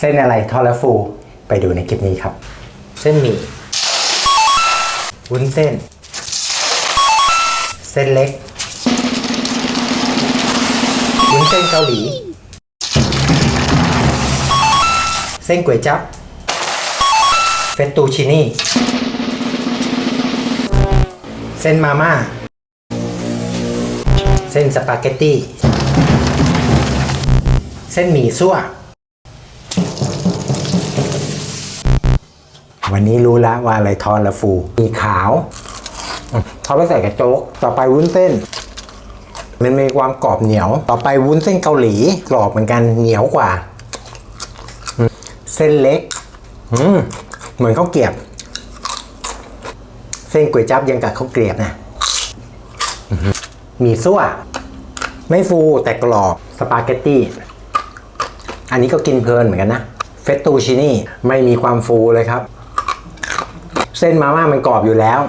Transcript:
เส้นอะไรทอดและฟู ไปดูในคลิปนี้ครับ เส้นหมี่วุ้นเส้น เส้นเล็กวุ้นเส้นเกาหลี เส้นก๋วยจั๊บเฟตตูชินี่ เส้นมาม่า เส้นสปาเกตตี้ เส้นหมี่ซั่ว วันนี้รู้แล้วว่าอะไรทอดและฟูมีขาวอืมเขาไปใส่กับโจกต่อไปวุ้นเส้น มันมีความกรอบเหนียว ต่อไปวุ้นเส้นเกาหลีกรอบเหมือนกันเหนียวกว่า เส้นเล็กอืเหมือนข้าวเกรียบ เส้นก๋วยจั๊บยังกับข้าวเกรียบนะมีซั่วไม่ฟูแต่กรอบสปาเกตตี้ อันนี้ก็กินเพลินเหมือนกันนะ เฟตตูชินี่ไม่มีความฟูเลยครับ เส้นมาม่ามันกรอบอยู่แล้ว